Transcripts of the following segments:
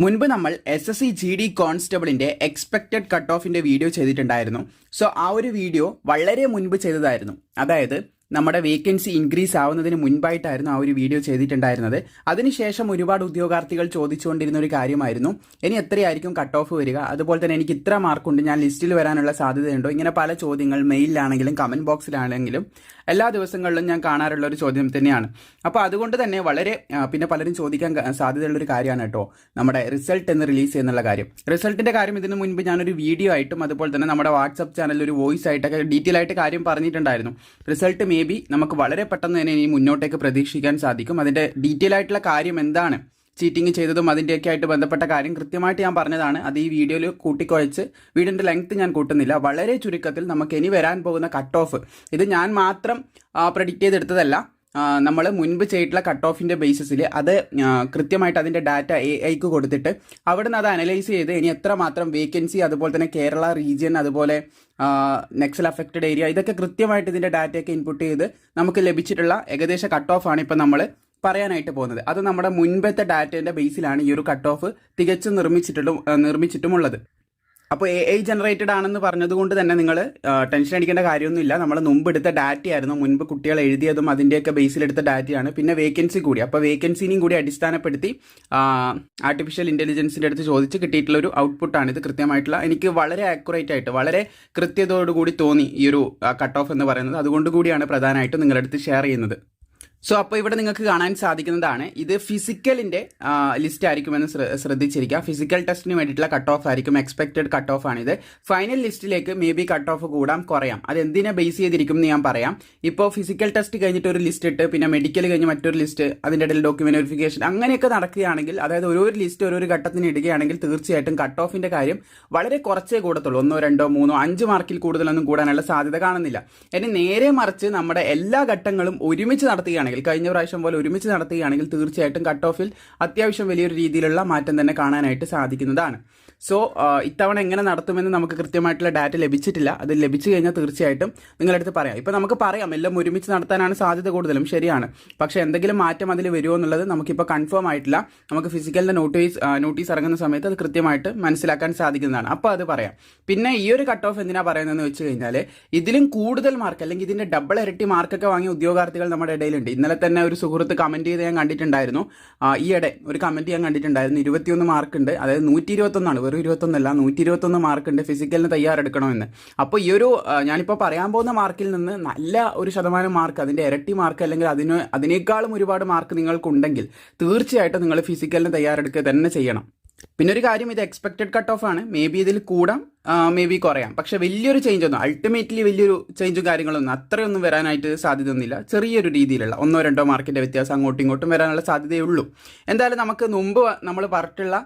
മുൻപ് നമ്മൾ S S C G D കോൺസ്റ്റബിളിന്റെ expected cut ഓഫിന്റെ വീഡിയോ ചെയ്തിട്ടുണ്ടായിരുന്നു. സോ ആ ഒരു വീഡിയോ വളരെ മുൻപ് ചെയ്തതായിരുന്നു. അതായത് നമ്മുടെ വേക്കൻസി ഇൻക്രീസ് ആവുന്നതിന് മുൻപായിട്ടായിരുന്നു ആ ഒരു വീഡിയോ ചെയ്തിട്ടുണ്ടായിരുന്നത്. അതിനുശേഷം ഒരുപാട് ഉദ്യോഗാർത്ഥികൾ ചോദിച്ചുകൊണ്ടിരുന്ന ഒരു കാര്യമായിരുന്നു. ഇനി എത്രയായിരിക്കും കട്ട് ഓഫ് വരിക? അതുപോലെ തന്നെ എനിക്ക് ഇത്ര മാർക്കുണ്ട് ഞാൻ ലിസ്റ്റിൽ വരാനുള്ള സാധ്യതയുണ്ടോ? ഇങ്ങനെ പല ചോദ്യങ്ങൾ മെയിലിലാണെങ്കിലും കമന്റ് ബോക്സിലാണെങ്കിലും എല്ലാ ദിവസങ്ങളിലും ഞാൻ കാണാറുള്ള ഒരു ചോദ്യം തന്നെയാണ്. അപ്പോൾ അതുകൊണ്ട് തന്നെ വളരെ പിന്നെ പലരും ചോദിക്കാൻ സാധ്യതയുള്ള ഒരു കാര്യമാണ് കേട്ടോ നമ്മുടെ റിസൾട്ട് എന്ന് റിലീസ് ചെയ്യുന്നുള്ള കാര്യം. റിസൾട്ടിന്റെ കാര്യം ഇതിനു മുൻപ് ഞാനൊരു വീഡിയോ ആയിട്ടും അതുപോലെ തന്നെ നമ്മുടെ വാട്സപ്പ് ചാനലിൽ ഒരു വോയിസ് ആയിട്ടൊക്കെ ഡീറ്റെയിൽ ആയിട്ട് കാര്യം പറഞ്ഞിട്ടുണ്ടായിരുന്നു. റിസൾട്ട് മേ ബി നമുക്ക് വളരെ പെട്ടെന്ന് തന്നെ ഇനി മുന്നോട്ടേക്ക് പ്രതീക്ഷിക്കാൻ സാധിക്കും. അതിന്റെ ഡീറ്റെയിൽ ആയിട്ടുള്ള കാര്യം എന്താണ്? ചീറ്റിംഗ് ചെയ്തതും അതിന്റെയൊക്കെ ആയിട്ട് ബന്ധപ്പെട്ട കാര്യം കൃത്യമായിട്ട് ഞാൻ പറഞ്ഞതാണ്. അത് ഈ വീഡിയോയിൽ കൂട്ടിക്കുഴച്ച് വീടിന്റെ ലെങ്ത് ഞാൻ കൂട്ടുന്നില്ല. വളരെ ചുരുക്കത്തിൽ നമുക്ക് ഇനി വരാൻ പോകുന്ന കട്ട് ഓഫ് ഇത് ഞാൻ മാത്രം പ്രഡിക്റ്റ് ചെയ്തെടുത്തതല്ല. നമ്മൾ മുൻപ് ചെയ്തിട്ടുള്ള കട്ട് ഓഫിന്റെ ബേസിസിൽ അത് കൃത്യമായിട്ട് അതിന്റെ ഡാറ്റ എ ഐക്ക് കൊടുത്തിട്ട് അവിടെ നിന്ന് അത് അനലൈസ് ചെയ്ത് ഇനി എത്രമാത്രം വേക്കൻസി അതുപോലെ തന്നെ കേരള റീജിയൻ അതുപോലെ നെക്സൽ അഫക്റ്റഡ് ഏരിയ ഇതൊക്കെ കൃത്യമായിട്ട് ഇതിന്റെ ഡാറ്റയൊക്കെ ഇൻപുട്ട് ചെയ്ത് നമുക്ക് ലഭിച്ചിട്ടുള്ള ഏകദേശ കട്ട് ഓഫ് ആണ് ഇപ്പം നമ്മൾ പറയാനായിട്ട് പോകുന്നത്. അത് നമ്മുടെ മുൻപത്തെ ഡാറ്റേന്റെ ബേസിലാണ് ഈ ഒരു കട്ട് ഓഫ് തികച്ചും നിർമ്മിച്ചിട്ടും ആ, നിർമ്മിച്ചിട്ടുമുള്ളത്. അപ്പോൾ എ ഐ ജനറേറ്റഡ് ആണെന്ന് പറഞ്ഞതുകൊണ്ട് തന്നെ നിങ്ങൾ ടെൻഷൻ അടിക്കേണ്ട കാര്യമൊന്നുമില്ല. നമ്മൾ മുമ്പ് എടുത്ത ഡാറ്റയായിരുന്നു മുൻപ് കുട്ടികൾ എഴുതിയതും അതിന്റെയൊക്കെ ബേസിലെടുത്ത ഡാറ്റയാണ് പിന്നെ വേക്കൻസി കൂടി. അപ്പോൾ വേക്കൻസിനെയും കൂടി അടിസ്ഥാനപ്പെടുത്തി ആർട്ടിഫിഷ്യൽ ഇന്റലിജൻസിന്റെ അടുത്ത് ചോദിച്ച് കിട്ടിയിട്ടുള്ള ഒരു ഔട്ട്പുട്ടാണ് ഇത് കൃത്യമായിട്ടുള്ള എനിക്ക് വളരെ ആക്യുറേറ്റ് ആയിട്ട് വളരെ കൃത്യതയോടുകൂടി തോന്നി ഈ ഒരു കട്ട് ഓഫ് എന്ന് പറയുന്നത്. അതുകൊണ്ട് കൂടിയാണ് പ്രധാനമായിട്ടും നിങ്ങളുടെ അടുത്ത് ഷെയർ ചെയ്യുന്നത്. സോ അപ്പോൾ ഇവിടെ നിങ്ങൾക്ക് കാണാൻ സാധിക്കുന്നതാണ്. ഇത് ഫിസിക്കലിന്റെ ലിസ്റ്റ് ആയിരിക്കുമെന്ന് ശ്ര- ശ്രദ്ധിച്ചിരിക്കുക. ഫിസിക്കൽ ടെസ്റ്റിന് വേണ്ടിയിട്ടുള്ള കട്ട് ഓഫ് ആയിരിക്കും. എക്സ്പെക്റ്റഡ് കട്ട് ഓഫ് ആണിത് ഫൈനൽ ലിസ്റ്റിലേക്ക് മേ ബി കട്ട് ഓഫ് കൂടാം കുറയാം. അത് എന്തിനെ ബേസ് ചെയ്തിരിക്കും എന്ന് ഞാൻ പറയാം. ഇപ്പോൾ ഫിസിക്കൽ ടെസ്റ്റ് കഴിഞ്ഞിട്ട് ഒരു ലിസ്റ്റ് ഇട്ട് പിന്നെ മെഡിക്കൽ കഴിഞ്ഞ് മറ്റൊരു ലിസ്റ്റ് അതിന്റെ ഇടയിൽ ഡോക്യുമെന്റ് വെരിഫിക്കേഷൻ അങ്ങനെയൊക്കെ നടക്കുകയാണെങ്കിൽ അതായത് ഓരോ ലിസ്റ്റ് ഓരോ ഘട്ടത്തിന് ഇടുകയാണെങ്കിൽ തീർച്ചയായിട്ടും കട്ട് ഓഫിന്റെ കാര്യം വളരെ കുറച്ചേ കൂടത്തുള്ളൂ. ഒന്നോ രണ്ടോ മൂന്നോ അഞ്ച് മാർക്കിൽ കൂടുതലൊന്നും കൂടാനുള്ള സാധ്യത കാണുന്നില്ല. ഇനി നേരെ മറിച്ച് നമ്മുടെ എല്ലാ ഘട്ടങ്ങളും ഒരുമിച്ച് നടത്തുകയാണെങ്കിൽ കഴിഞ്ഞ പ്രാവശ്യം പോലെ ഒരുമിച്ച് നടത്തുകയാണെങ്കിൽ തീർച്ചയായിട്ടും കട്ട് ഓഫിൽ അത്യാവശ്യം വലിയൊരു രീതിയിലുള്ള മാറ്റം തന്നെ കാണാനായിട്ട് സാധിക്കുന്നതാണ്. സോ ഇത്തവണ എങ്ങനെ നടത്തുമെന്ന് നമുക്ക് കൃത്യമായിട്ടുള്ള ഡാറ്റ ലഭിച്ചിട്ടില്ല. അത് ലഭിച്ചു കഴിഞ്ഞാൽ തീർച്ചയായിട്ടും നിങ്ങളുടെ അടുത്ത് പറയാം. ഇപ്പം നമുക്ക് പറയാം എല്ലാം ഒരുമിച്ച് നടത്താനാണ് സാധ്യത കൂടുതലും. ശരിയാണ്. പക്ഷേ എന്തെങ്കിലും മാറ്റം അതിൽ വരുമോ എന്നുള്ളത് നമുക്കിപ്പോൾ കൺഫേം ആയിട്ടില്ല. നമുക്ക് ഫിസിക്കലിന്റെ നോട്ടീസ് നോട്ടീസ് ഇറങ്ങുന്ന സമയത്ത് അത് കൃത്യമായിട്ട് മനസ്സിലാക്കാൻ സാധിക്കുന്നതാണ്. അപ്പോൾ അത് പറയാം. പിന്നെ ഈ ഒരു കട്ട് ഓഫ് എന്തിനാണ് പറയുന്നതെന്ന് വെച്ച് കഴിഞ്ഞാൽ ഇതിലും കൂടുതൽ മാർക്ക് അല്ലെങ്കിൽ ഇതിന്റെ ഡബിൾ ഇരട്ടി മാർക്കൊക്കെ വാങ്ങിയ ഉദ്യോഗാർത്ഥികൾ നമ്മുടെ ഇടയിലുണ്ട്. ഇന്നലെ തന്നെ ഒരു സുഹൃത്ത് കമന്റ് ചെയ്ത് ഞാൻ കണ്ടിട്ടുണ്ടായിരുന്നു. ഈയിടെ ഒരു കമന്റ് ഞാൻ കണ്ടിട്ടുണ്ടായിരുന്നു. ഇരുപത്തിയൊന്ന് മാർക്ക് ഉണ്ട്. അതായത് നൂറ്റി ഇരുപത്തൊന്നാണ് വെറും ഇരുപത്തൊന്നല്ല നൂറ്റി ഇരുപത്തൊന്ന് മാർക്ക് ഉണ്ട് ഫിസിക്കലിന് തയ്യാറെടുക്കണമെന്ന്. അപ്പോൾ ഈ ഒരു ഞാനിപ്പോൾ പറയാൻ പോകുന്ന മാർക്കിൽ നിന്ന് നല്ല ഒരു ശതമാനം മാർക്ക് അതിന്റെ ഇരട്ടി മാർക്ക് അല്ലെങ്കിൽ അതിന് അതിനേക്കാളും ഒരുപാട് മാർക്ക് നിങ്ങൾക്കുണ്ടെങ്കിൽ തീർച്ചയായിട്ടും നിങ്ങൾ ഫിസിക്കലിന് തയ്യാറെടുക്കുക തന്നെ ചെയ്യണം. പിന്നെ ഒരു കാര്യം ഇത് എക്സ്പെക്റ്റഡ് കട്ട് ഓഫ് ആണ്. മേ ബി ഇതിൽ കൂടാം മേ ബി കുറയാം. പക്ഷെ വലിയൊരു ചേഞ്ച് ഒന്നും അൾട്ടിമേറ്റ്ലി വലിയൊരു ചേഞ്ചും കാര്യങ്ങളൊന്നും അത്രയൊന്നും വരാനായിട്ട് സാധ്യതയൊന്നുമില്ല. ചെറിയൊരു രീതിയിലുള്ള ഒന്നോ രണ്ടോ മാർക്കിന്റെ വ്യത്യാസം അങ്ങോട്ടും ഇങ്ങോട്ടും വരാനുള്ള സാധ്യതയുള്ളൂ എന്തായാലും നമുക്ക് മുമ്പ് നമ്മൾ പറഞ്ഞിട്ടുള്ള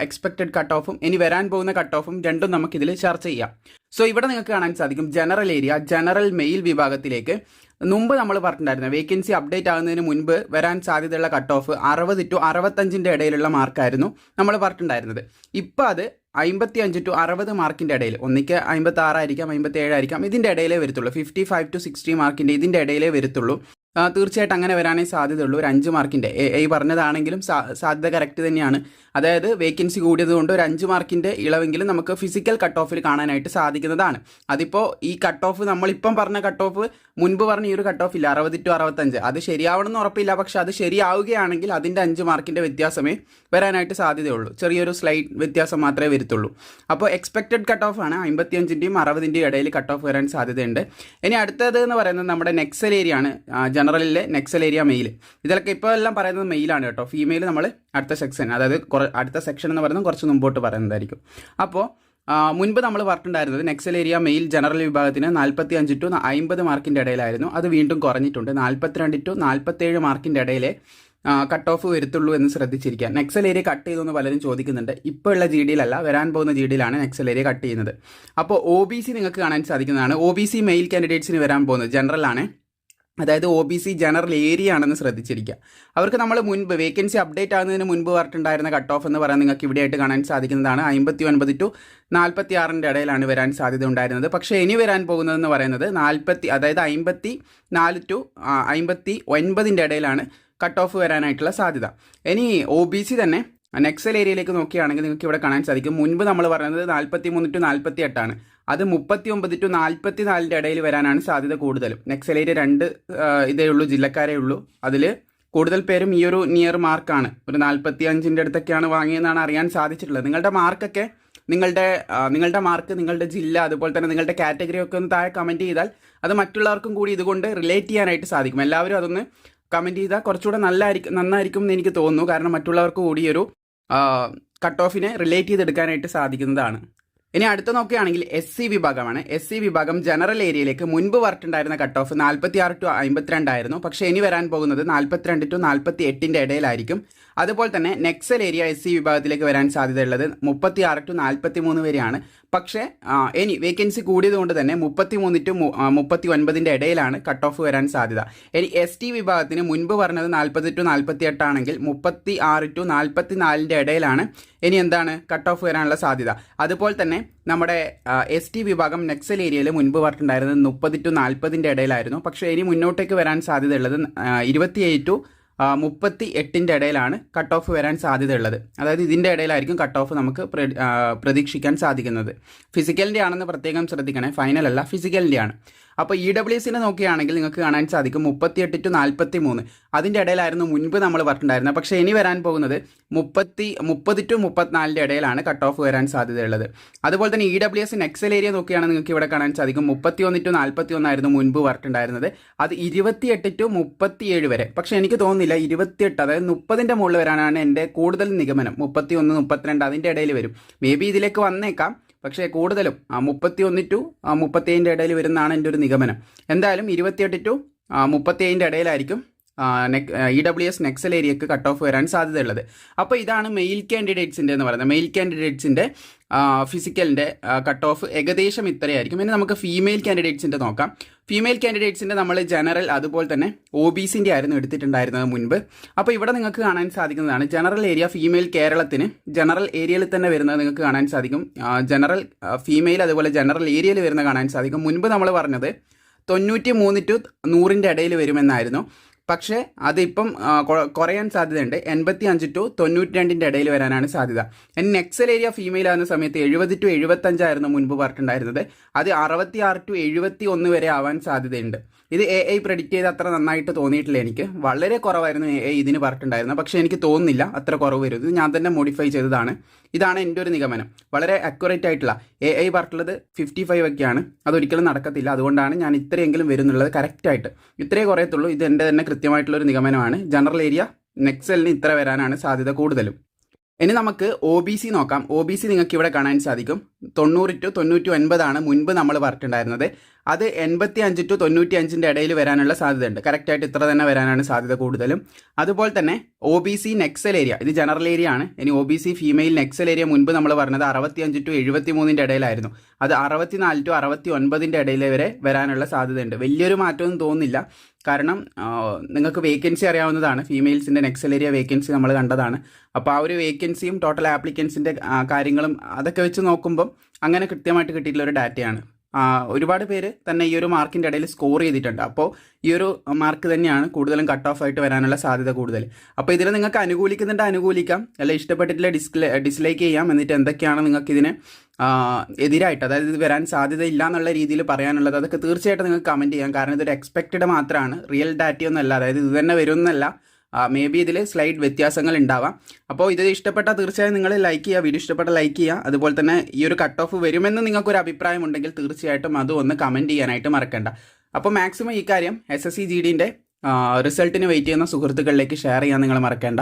എക്സ്പെക്റ്റഡ് കട്ട് ഓഫും ഇനി വരാൻ പോകുന്ന കട്ട് ഓഫും രണ്ടും നമുക്കിതിൽ ചർച്ച ചെയ്യാം. സോ ഇവിടെ നിങ്ങൾക്ക് കാണാൻ സാധിക്കും ജനറൽ ഏരിയ ജനറൽ മെയിൽ വിഭാഗത്തിലേക്ക്. മുമ്പ് നമ്മൾ പറഞ്ഞിട്ടുണ്ടായിരുന്നു വേക്കൻസി അപ്ഡേറ്റ് ആകുന്നതിന് മുൻപ് വരാൻ സാധ്യതയുള്ള കട്ട് ഓഫ് അറുപത് ടു അറുപത്തഞ്ചിന്റെ ഇടയിലുള്ള മാർക്കായിരുന്നു നമ്മൾ പറഞ്ഞിട്ടുണ്ടായിരുന്നത്. ഇപ്പോൾ അത് അമ്പത്തി അഞ്ച് ടു അറുപത് മാർക്കിന്റെ ഇടയിൽ ഒന്നിക്ക് അമ്പത്തി ആറായിരിക്കാം അമ്പത്തി ഏഴായിരിക്കാം ഇതിന്റെ ഇടയിലേ വരത്തുള്ളൂ. ഫിഫ്റ്റി ഫൈവ് ടു സിക്സ്റ്റി മാർക്കിന്റെ ഇതിന്റെ ഇടയിലേ വരത്തുള്ളൂ. തീർച്ചയായിട്ടും അങ്ങനെ വരാനേ സാധ്യതയുള്ളൂ. ഒരു അഞ്ച് മാർക്കിന്റെ ഈ പറഞ്ഞതാണെങ്കിലും സാധ്യത കറക്റ്റ് തന്നെയാണ്. അതായത് വേക്കൻസി കൂടിയതുകൊണ്ട് ഒരു അഞ്ച് മാർക്കിന്റെ ഇളവെങ്കിലും നമുക്ക് ഫിസിക്കൽ കട്ട് ഓഫിൽ കാണാനായിട്ട് സാധിക്കുന്നതാണ്. അതിപ്പോൾ ഈ കട്ട് ഓഫ് നമ്മളിപ്പം പറഞ്ഞ കട്ട് ഓഫ് മുൻപ് പറഞ്ഞ ഈ ഒരു കട്ട് ഓഫ് ഇല്ല. അറുപത് ടു അറുപത്തഞ്ച്. അത് ശരിയാവണമെന്ന് ഉറപ്പില്ല. പക്ഷെ അത് ശരിയാവുകയാണെങ്കിൽ അതിന്റെ അഞ്ച് മാർക്കിന്റെ വ്യത്യാസമേ വരാനായിട്ട് സാധ്യതയുള്ളൂ. ചെറിയൊരു സ്ലൈഡ് വ്യത്യാസം മാത്രമേ വരുത്തുള്ളൂ. അപ്പോൾ എക്സ്പെക്റ്റഡ് കട്ട് ഓഫ് ആണ്. അമ്പത്തിയഞ്ചിന്റെയും അറുപതിന്റെയും ഇടയിൽ കട്ട് ഓഫ് വരാൻ സാധ്യതയുണ്ട്. ഇനി അടുത്തത് എന്ന് പറയുന്നത് നമ്മുടെ നെക്സൽ ഏരിയ ആണ്. ജനറലിലെ നെക്സൽ ഏരിയ മെയിൽ ഇതിലൊക്കെ ഇപ്പോൾ എല്ലാം പറയുന്നത് മെയിലാണ് കേട്ടോ. ഫീമെയിൽ നമ്മൾ അടുത്ത സെക്ഷൻ അതായത് അടുത്ത സെക്ഷൻ എന്ന് പറയുന്നത് കുറച്ച് മുമ്പോട്ട് പറയുന്നതായിരിക്കും. അപ്പോൾ മുൻപ് നമ്മൾ പറഞ്ഞിട്ടുണ്ടായിരുന്നത് നെക്സൽ ഏരിയ മെയിൽ ജനറൽ വിഭാഗത്തിന് നാൽപ്പത്തി അഞ്ച് ടു അമ്പത് മാർക്കിന്റെ ഇടയിലായിരുന്നു. അത് വീണ്ടും കുറഞ്ഞിട്ടുണ്ട്. നാൽപ്പത്തിരണ്ട് ടു നാൽപ്പത്തേഴ് മാർക്കിന്റെ ഇടയിലെ കട്ട് ഓഫ് വരുത്തുള്ളൂ എന്ന് ശ്രദ്ധിച്ചിരിക്കുക. നെക്സൽ ഏരിയ കട്ട് ചെയ്തു എന്ന് പലരും ചോദിക്കുന്നുണ്ട്. ഇപ്പോൾ ഉള്ള ജി ഡിയിലല്ല വരാൻ പോകുന്ന ജി ഡിയിലാണ് നെക്സൽ ഏരിയ കട്ട് ചെയ്യുന്നത്. അപ്പോൾ ഒ ബി സി നിങ്ങൾക്ക് കാണാൻ സാധിക്കുന്നതാണ്. ഒ ബി സി മെയിൽ കാൻഡിഡേറ്റ്സിന് വരാൻ പോകുന്നത് ജനറലാണ് അതായത് O B C general area ആണെന്ന് ശ്രദ്ധിച്ചിരിക്കുക. അവർക്ക് നമ്മൾ മുൻപ് വേക്കൻസി അപ്ഡേറ്റ് ആകുന്നതിന് മുൻപ് പറഞ്ഞിട്ടുണ്ടായിരുന്ന കട്ട് ഓഫ് എന്ന് പറയാൻ നിങ്ങൾക്ക് ഇവിടെയായിട്ട് കാണാൻ സാധിക്കുന്നതാണ്. അമ്പത്തി ഒൻപത് ടു നാൽപ്പത്തി ആറിന്റെ ഇടയിലാണ് വരാൻ സാധ്യത ഉണ്ടായിരുന്നത്. പക്ഷേ ഇനി വരാൻ പോകുന്നതെന്ന് പറയുന്നത് നാൽപ്പത്തി അതായത് അമ്പത്തി നാല് ടു അമ്പത്തി ഒൻപതിന്റെ ഇടയിലാണ് കട്ട് ഓഫ് വരാനായിട്ടുള്ള സാധ്യത. ഇനി ഒ ബി സി തന്നെ നെക്സൽ ഏരിയയിലേക്ക് നോക്കുകയാണെങ്കിൽ നിങ്ങൾക്ക് ഇവിടെ കാണാൻ സാധിക്കും. മുൻപ് നമ്മൾ പറഞ്ഞത് നാൽപ്പത്തി മൂന്ന് ടു നാൽപ്പത്തി എട്ടാണ് അത് മുപ്പത്തി ഒമ്പത് ടു നാൽപ്പത്തി നാലിന്റെ ഇടയിൽ വരാനാണ് സാധ്യത കൂടുതലും. നെക്സൽ രണ്ട് ഇതേ ഉള്ളൂ ജില്ലക്കാരേ ഉള്ളൂ. അതിൽ കൂടുതൽ പേരും ഈ ഒരു നിയർ മാർക്കാണ് ഒരു നാൽപ്പത്തി അഞ്ചിന്റെ അടുത്തൊക്കെയാണ് വാങ്ങിയെന്നാണ് അറിയാൻ സാധിച്ചിട്ടുള്ളത്. നിങ്ങളുടെ മാർക്കൊക്കെ നിങ്ങളുടെ നിങ്ങളുടെ മാർക്ക് നിങ്ങളുടെ ജില്ല അതുപോലെ തന്നെ നിങ്ങളുടെ കാറ്റഗറി ഒക്കെ ഒന്ന് താഴെ കമന്റ് ചെയ്താൽ അത് മറ്റുള്ളവർക്കും കൂടി ഇതുകൊണ്ട് റിലേറ്റ് ചെയ്യാനായിട്ട് സാധിക്കും. എല്ലാവരും അതൊന്ന് കമന്റ് ചെയ്താൽ കുറച്ചുകൂടെ നല്ലതായിരിക്കും നന്നായിരിക്കും എന്ന് എനിക്ക് തോന്നുന്നു. കാരണം മറ്റുള്ളവർക്ക് കൂടി ഒരു കട്ട് ഓഫിനെ റിലേറ്റ് ചെയ്തെടുക്കാനായിട്ട് സാധിക്കുന്നതാണ്. ഇനി അടുത്ത നോക്കുകയാണെങ്കിൽ എസ് സി വിഭാഗമാണ്. എസ് സി വിഭാഗം ജനറൽ ഏരിയയിലേക്ക് മുൻപ് വർട്ടുണ്ടായിരുന്ന കട്ട് ഓഫ് നാൽപ്പത്തി ആറ് ടു അമ്പത്തിരണ്ടായിരുന്നു. പക്ഷേ ഇനി വരാൻ പോകുന്നത് നാൽപ്പത്തിരണ്ട് ടു നാൽപ്പത്തി എട്ടിന്റെ ഇടയിലായിരിക്കും. അതുപോലെ തന്നെ നെക്സൽ ഏരിയ എസ് സി വിഭാഗത്തിലേക്ക് വരാൻ സാധ്യതയുള്ളത് മുപ്പത്തി ആറ് ടു നാൽപ്പത്തി മൂന്ന് വരെയാണ്. പക്ഷേ ഇനി വേക്കൻസി കൂടിയതുകൊണ്ട് തന്നെ മുപ്പത്തി മൂന്ന് ടു മുപ്പത്തി ഒൻപതിന്റെ ഇടയിലാണ് കട്ട് ഓഫ് വരാൻ സാധ്യത. ഇനി എസ് ടി വിഭാഗത്തിന് മുൻപ് പറഞ്ഞത് നാൽപ്പത് ടു നാൽപ്പത്തി എട്ടാണെങ്കിൽ മുപ്പത്തി ആറ് ടു നാൽപ്പത്തി നാലിന്റെ ഇടയിലാണ് ഇനി എന്താണ് കട്ട് ഓഫ് വരാനുള്ള സാധ്യത. അതുപോലെ തന്നെ നമ്മുടെ എസ് ടി വിഭാഗം നെക്സൽ ഏരിയയിൽ മുൻപ് പറഞ്ഞിട്ടുണ്ടായിരുന്നത് മുപ്പത് ടു നാൽപ്പതിന്റെ ഇടയിലായിരുന്നു. പക്ഷേ ഇനി മുന്നോട്ടേക്ക് വരാൻ സാധ്യതയുള്ളത് ഇരുപത്തിയേഴ് ടു മുപ്പത്തി എട്ടിന്റെ ഇടയിലാണ് കട്ട് ഓഫ് വരാൻ സാധ്യതയുള്ളത്. അതായത് ഇതിന്റെ ഇടയിലായിരിക്കും കട്ട് ഓഫ് നമുക്ക് പ്രതീക്ഷിക്കാൻ സാധിക്കുന്നത്. ഫിസിക്കലിന്റെ ആണെന്ന് പ്രത്യേകം ശ്രദ്ധിക്കണേ ഫൈനൽ അല്ല ഫിസിക്കലിന്റെ ആണ്. അപ്പോൾ ഇ ഡബ്ല്യു എസിനെ നോക്കുകയാണെങ്കിൽ നിങ്ങൾക്ക് കാണാൻ സാധിക്കും മുപ്പത്തിയെട്ട് ടു നാൽപ്പത്തി മൂന്ന് അതിന്റെ ഇടയിലായിരുന്നു മുൻപ് നമ്മൾ പറഞ്ഞിട്ടുണ്ടായിരുന്നത്. പക്ഷേ ഇനി വരാൻ പോകുന്നത് മുപ്പത്തി മുപ്പത് ടു മുപ്പത്തിനാലിന്റെ ഇടയിലാണ് കട്ട് ഓഫ് വരാൻ സാധ്യതയുള്ളത്. അതുപോലെ തന്നെ ഇ ഡബ്ല്യു എസ് നെക്സൽ ഏരിയ നോക്കുകയാണെങ്കിൽ നിങ്ങൾക്ക് ഇവിടെ കാണാൻ സാധിക്കും മുപ്പത്തി ഒന്ന് ടു നാൽപ്പത്തി ഒന്നായിരുന്നു മുൻപ് പറഞ്ഞിട്ടുണ്ടായിരുന്നത്. അത് ഇരുപത്തിയെട്ട് ടു മുപ്പത്തിയേഴ് വരെ. പക്ഷേ എനിക്ക് തോന്നുന്നില്ല ഇരുപത്തിയെട്ട് അതായത് മുപ്പതിന്റെ മുകളിൽ വരാനാണ് എന്റെ കൂടുതൽ നിഗമനം. മുപ്പത്തി ഒന്ന് മുപ്പത്തിരണ്ട് അതിന്റെ ഇടയിൽ വരും. മേ ബി ഇതിലേക്ക് വന്നേക്കാം. പക്ഷേ കൂടുതലും മുപ്പത്തി ഒന്ന് ടു മുപ്പത്തിയേഴിന്റെ ഇടയിൽ വരുന്നതാണ് എന്റെ ഒരു നിഗമനം. എന്തായാലും ഇരുപത്തിയെട്ട് ടു മുപ്പത്തിയേഴിന്റെ ഇടയിലായിരിക്കും ഇ ഡബ്ല്യു എസ് നെക്സൽ ഏരിയക്ക് കട്ട് ഓഫ് വരാൻ സാധ്യതയുള്ളത്. അപ്പോൾ ഇതാണ് മെയിൽ കാൻഡിഡേറ്റ്സിന്റെ എന്ന് പറയുന്നത്. മെയിൽ കാൻഡിഡേറ്റ്സിന്റെ ഫിസിക്കലിന്റെ കട്ട് ഓഫ് ഏകദേശം ഇത്രയായിരിക്കും. പിന്നെ നമുക്ക് ഫീമെയിൽ കാൻഡിഡേറ്റ്സിന്റെ നോക്കാം. ഫീമെയിൽ കാൻഡിഡേറ്റ്സിന്റെ നമ്മൾ ജനറൽ അതുപോലെ തന്നെ ഒ ബി സിന്റെ ആയിരുന്നു എടുത്തിട്ടുണ്ടായിരുന്നത് മുൻപ്. അപ്പോൾ ഇവിടെ നിങ്ങൾക്ക് കാണാൻ സാധിക്കുന്നതാണ് ജനറൽ ഏരിയ ഫീമെയിൽ കേരളത്തിന് ജനറൽ ഏരിയയിൽ തന്നെ വരുന്നത് നിങ്ങൾക്ക് കാണാൻ സാധിക്കും. ജനറൽ ഫീമെയിൽ അതുപോലെ ജനറൽ ഏരിയയിൽ വരുന്ന കാണാൻ സാധിക്കും. മുൻപ് നമ്മൾ പറഞ്ഞത് തൊണ്ണൂറ്റി മൂന്ന് ടു നൂറിന്റെ ഇടയിൽ വരുമെന്നായിരുന്നു. പക്ഷേ അതിപ്പം കുറയാൻ സാധ്യതയുണ്ട്. എൺപത്തി അഞ്ച് ടു തൊണ്ണൂറ്റി രണ്ടിന്റെ ഇടയിൽ വരാനാണ് സാധ്യത. ഇനി നെക്സൽ ഏരിയ ഫീമെയിൽ ആകുന്ന സമയത്ത് എഴുപത് ടു എഴുപത്തഞ്ചായിരുന്നു മുൻപ് പറഞ്ഞിട്ടുണ്ടായിരുന്നത്. അത് അറുപത്തി ആറ് ടു എഴുപത്തി ഒന്ന് വരെ ആവാൻ സാധ്യതയുണ്ട്. ഇത് എ ഐ പ്രഡിക്റ്റ് ചെയ്ത് അത്ര നന്നായിട്ട് തോന്നിയിട്ടില്ല എനിക്ക്. വളരെ കുറവായിരുന്നു എ ഐ ഇതിന് പറഞ്ഞിട്ടുണ്ടായിരുന്നത്. പക്ഷേ എനിക്ക് തോന്നുന്നില്ല അത്ര കുറവ് വരും. ഇത് ഞാൻ തന്നെ മോഡിഫൈ ചെയ്തതാണ്. ഇതാണ് എന്റെ ഒരു നിഗമനം. വളരെ അക്യുറേറ്റ് ആയിട്ടുള്ള എ ഐ പറഞ്ഞിട്ടുള്ളത് ഫിഫ്റ്റി ഫൈവ് ഒക്കെയാണ്. അതൊരിക്കലും നടക്കത്തില്ല. അതുകൊണ്ടാണ് ഞാൻ ഇത്രയെങ്കിലും വരുന്നുള്ളത് കറക്റ്റായിട്ട് ഇത്രയേ കുറയത്തുള്ളൂ. ഇത് എന്റെ തന്നെ കൃത്യമായിട്ടുള്ളൊരു നിഗമനമാണ്. ജനറൽ ഏരിയ നെക്സലിന് ഇത്ര വരാനാണ് സാധ്യത കൂടുതലും. ഇനി നമുക്ക് ഒ ബി സി നോക്കാം. ഒ ബി സി നിങ്ങൾക്ക് ഇവിടെ കാണാൻ സാധിക്കും. തൊണ്ണൂറ് ടു തൊണ്ണൂറ്റി ഒൻപതാണ് മുൻപ് നമ്മൾ പറഞ്ഞിട്ടുണ്ടായിരുന്നത്. അത് എൺപത്തി അഞ്ച് ടു തൊണ്ണൂറ്റി അഞ്ചിന്റെ ഇടയിൽ വരാനുള്ള സാധ്യതയുണ്ട്. കറക്റ്റായിട്ട് ഇത്ര തന്നെ വരാനാണ് സാധ്യത കൂടുതലും. അതുപോലെ തന്നെ ഒ ബി സി നെക്സൽ ഏരിയ ഇത് ജനറൽ ഏരിയ ആണ്. ഇനി ഒ ബി സി ഫീമെയിൽ നെക്സൽ ഏരിയ മുൻപ് നമ്മൾ പറഞ്ഞത് അറുപത്തി അഞ്ച് ടു എഴുപത്തി മൂന്നിന്റെ ഇടയിലായിരുന്നു. അത് അറുപത്തിനാല് ടു അറുപത്തി ഒൻപതിന്റെ ഇടയിൽ വരെ വരാനുള്ള സാധ്യതയുണ്ട്. വലിയൊരു മാറ്റമൊന്നും തോന്നുന്നില്ല. കാരണം നിങ്ങൾക്ക് വേക്കൻസി അറിയാവുന്നതാണ്. ഫീമെയിൽസിന്റെ നെക്സൽ ഏരിയ വേക്കൻസി നമ്മൾ കണ്ടതാണ്. അപ്പോൾ ആ ഒരു വേക്കൻസിയും ടോട്ടൽ ആപ്ലിക്കൻസിന്റെ കാര്യങ്ങളും അതൊക്കെ വെച്ച് നോക്കുമ്പം അങ്ങനെ കൃത്യമായിട്ട് കിട്ടിയിട്ടുള്ള ഒരു ഡാറ്റയാണ് ഒരുപാട് പേര് തന്നെ ഈ ഒരു മാർക്കിന്റെ ഇടയിൽ സ്കോർ ചെയ്തിട്ടുണ്ട്. അപ്പോൾ ഈ ഒരു മാർക്ക് തന്നെയാണ് കൂടുതലും കട്ട് ഓഫ് ആയിട്ട് വരാനുള്ള സാധ്യത കൂടുതൽ. അപ്പോൾ ഇതിനെ നിങ്ങൾക്ക് അനുകൂലിക്കുന്നുണ്ട് അനുകൂലിക്കാം. അല്ല ഇഷ്ടപ്പെട്ടിട്ടില്ല ഡിസ്പ്ലേ ഡിസ്ലൈക്ക് ചെയ്യാം എന്നിട്ട് എന്തൊക്കെയാണ് നിങ്ങൾക്ക് ഇതിന് എതിരായിട്ട് അതായത് ഇത് വരാൻ സാധ്യത ഇല്ല എന്നുള്ള രീതിയിൽ പറയാനുള്ളത് അതൊക്കെ തീർച്ചയായിട്ടും നിങ്ങൾക്ക് കമന്റ് ചെയ്യാം. കാരണം ഇതൊരു എക്സ്പെക്റ്റഡ് മാത്രമാണ്. റിയൽ ഡാറ്റയൊന്നും അതായത് ഇത് തന്നെ വരുമെന്നല്ല മേ ബി ഇതിൽ സ്ലൈഡ് വ്യത്യാസങ്ങൾ ഉണ്ടാവാം അപ്പോൾ ഇത് ഇഷ്ടപ്പെട്ടാൽ തീർച്ചയായും നിങ്ങൾ ലൈക്ക് ചെയ്യുക വീഡിയോ ഇഷ്ടപ്പെട്ട ലൈക്ക് ചെയ്യുക. അതുപോലെ തന്നെ ഈ ഒരു കട്ട് ഓഫ് വരുമെന്ന് നിങ്ങൾക്കൊരു അഭിപ്രായം ഉണ്ടെങ്കിൽ തീർച്ചയായിട്ടും അത് ഒന്ന് കമന്റ് ചെയ്യാനായിട്ട് മറക്കണ്ട. അപ്പോൾ മാക്സിമം ഈ കാര്യം എസ് എസ് സി ജി ഡിന്റെ റിസൾട്ടിന് വെയിറ്റ് ചെയ്യുന്ന സുഹൃത്തുക്കളിലേക്ക് ഷെയർ ചെയ്യാൻ നിങ്ങൾ മറക്കേണ്ട.